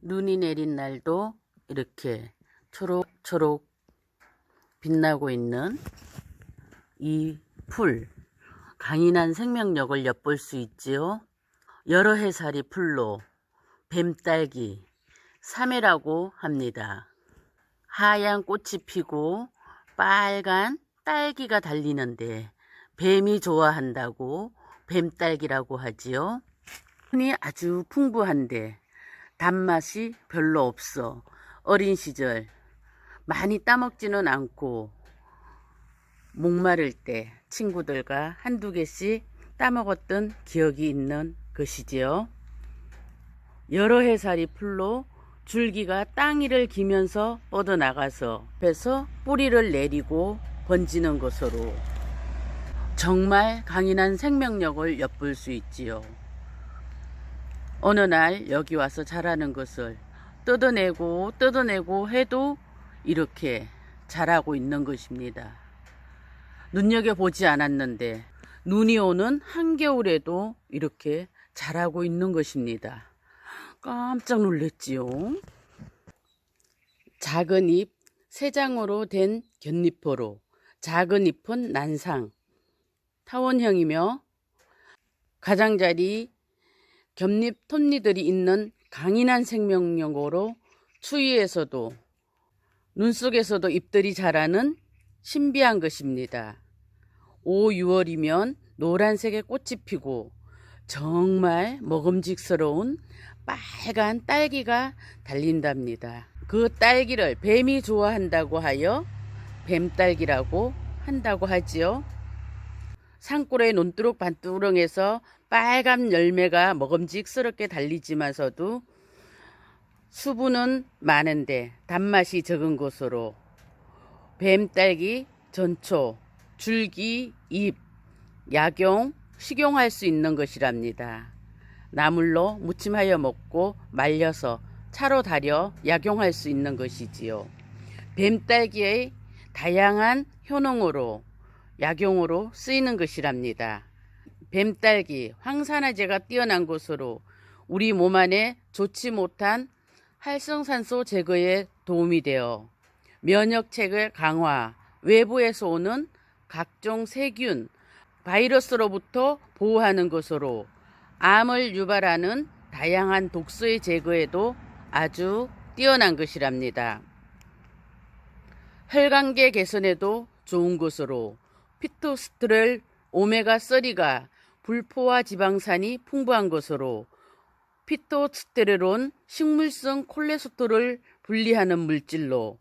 눈이 내린 날도 이렇게 초록초록 빛나고 있는 이 풀. 강인한 생명력을 엿볼 수 있지요. 여러 해살이 풀로 뱀딸기, 사매라고 합니다. 하얀 꽃이 피고 빨간 딸기가 달리는데 뱀이 좋아한다고 뱀딸기라고 하지요. 흔히 아주 풍부한데 단맛이 별로 없어 어린 시절 많이 따먹지는 않고 목마를 때 친구들과 한두 개씩 따먹었던 기억이 있는 것이지요. 여러 해살이 풀로 줄기가 땅 위를 기면서 뻗어나가서 배서 뿌리를 내리고 번지는 것으로 정말 강인한 생명력을 엿볼 수 있지요. 어느 날 여기 와서 자라는 것을 뜯어내고 뜯어내고 해도 이렇게 자라고 있는 것입니다. 눈여겨보지 않았는데 눈이 오는 한겨울에도 이렇게 자라고 있는 것입니다. 깜짝 놀랐지요. 작은 잎, 세 장으로 된 곁잎으로 작은 잎은 난상, 타원형이며 가장자리, 겹잎 톱니들이 있는 강인한 생명력으로 추위에서도 눈 속에서도 잎들이 자라는 신비한 것입니다. 5, 6월이면 노란색의 꽃이 피고 정말 먹음직스러운 빨간 딸기가 달린답니다. 그 딸기를 뱀이 좋아한다고 하여 뱀딸기라고 한다고 하지요. 산골의 논두렁 반두렁에서 빨간 열매가 먹음직스럽게 달리지만서도 수분은 많은데 단맛이 적은 것으로 뱀딸기, 전초, 줄기, 잎, 약용, 식용할 수 있는 것이랍니다. 나물로 무침하여 먹고 말려서 차로 달여 약용할 수 있는 것이지요. 뱀딸기의 다양한 효능으로 약용으로 쓰이는 것이랍니다. 뱀딸기, 황산화제가 뛰어난 것으로 우리 몸 안에 좋지 못한 활성산소 제거에 도움이 되어 면역체계 강화, 외부에서 오는 각종 세균, 바이러스로부터 보호하는 것으로 암을 유발하는 다양한 독소의 제거에도 아주 뛰어난 것이랍니다. 혈관계 개선에도 좋은 것으로 피토스트렐 오메가3가 불포화 지방산이 풍부한 것으로 피토스테레론 식물성 콜레스테롤을 분리하는 물질로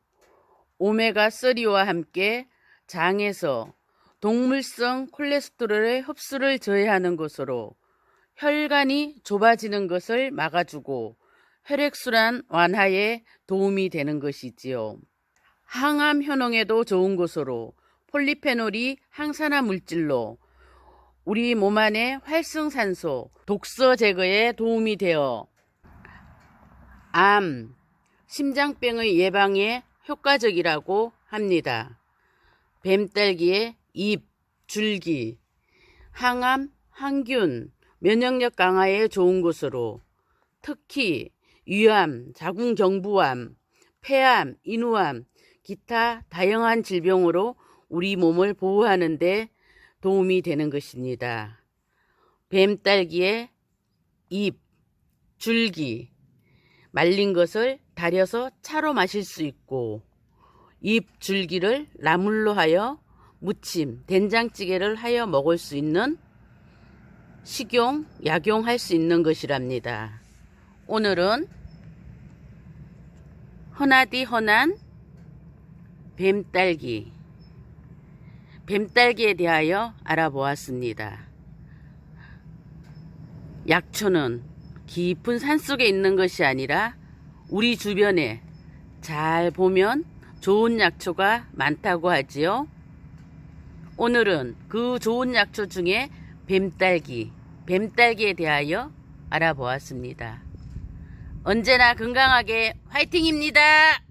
오메가3와 함께 장에서 동물성 콜레스테롤의 흡수를 저해하는 것으로 혈관이 좁아지는 것을 막아주고 혈액순환 완화에 도움이 되는 것이지요. 항암 효능에도 좋은 것으로 폴리페놀이 항산화 물질로 우리 몸 안의 활성산소, 독소 제거에 도움이 되어 암, 심장병의 예방에 효과적이라고 합니다. 뱀딸기의 잎, 줄기, 항암, 항균, 면역력 강화에 좋은 것으로 특히 위암, 자궁경부암, 폐암, 인후암, 기타 다양한 질병으로 우리 몸을 보호하는 데 도움이 되는 것입니다. 뱀딸기의 잎, 줄기, 말린 것을 달여서 차로 마실 수 있고 잎, 줄기를 나물로 하여 무침, 된장찌개를 하여 먹을 수 있는 식용, 약용할 수 있는 것이랍니다. 오늘은 허나디 허난 뱀딸기 뱀딸기에 대하여 알아보았습니다. 약초는 깊은 산속에 있는 것이 아니라 우리 주변에 잘 보면 좋은 약초가 많다고 하지요. 오늘은 그 좋은 약초 중에 뱀딸기, 뱀딸기에 대하여 알아보았습니다. 언제나 건강하게 화이팅입니다.